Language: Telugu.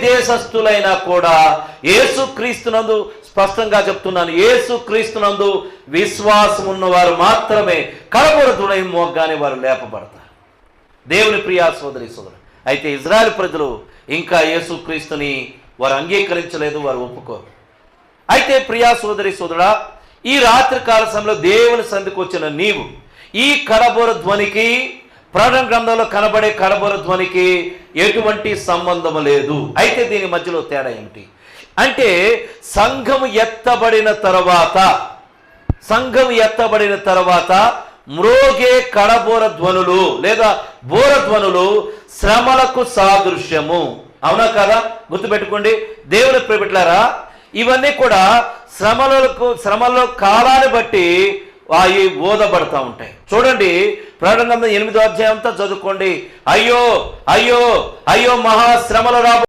దేశస్థులైనా కూడా ఏసు క్రీస్తునందు స్పష్టంగా చెప్తున్నాను. ఏసు క్రీస్తునందు విశ్వాసం ఉన్నవారు మాత్రమే కడబురతుడై మోగ్గానే వారు లేపబడతారు. దేవుని ప్రియా సోదరి సోదరు అయితే ఇజ్రాయెల్ ప్రజలు ఇంకా యేసుక్రీస్తుని వారు అంగీకరించలేదు వారు ఒప్పుకోరు. అయితే ప్రియా సోదరి సోదరా ఈ రాత్రి కాల సమయంలో దేవుని సంధికి వచ్చిన నీవు ఈ కడబోర ధ్వనికి ప్రాణ గ్రంథంలో కనబడే కడబోర ధ్వనికి ఎటువంటి సంబంధం లేదు. అయితే దీని మధ్యలో తేడా ఏమిటి? అంటే సంఘం ఎత్తబడిన తర్వాత సంఘం ఎత్తబడిన తర్వాత మ్రోగే కడబోర ధ్వనులు లేదా బోర ధ్వనులు శ్రమలకు సాదృశ్యము. అవునా కదా? గుర్తుపెట్టుకోండి. దేవుని ప్రేమిట్లారా ఇవన్నీ కూడా శ్రమలకు శ్రమలో కాలాన్ని బట్టి అవి బోధపడతా ఉంటాయి. చూడండి ప్రాణంగా ఎనిమిదో అధ్యాయంతో చదువుకోండి. అయ్యో అయ్యో అయ్యో మహాశ్రమలు రాబో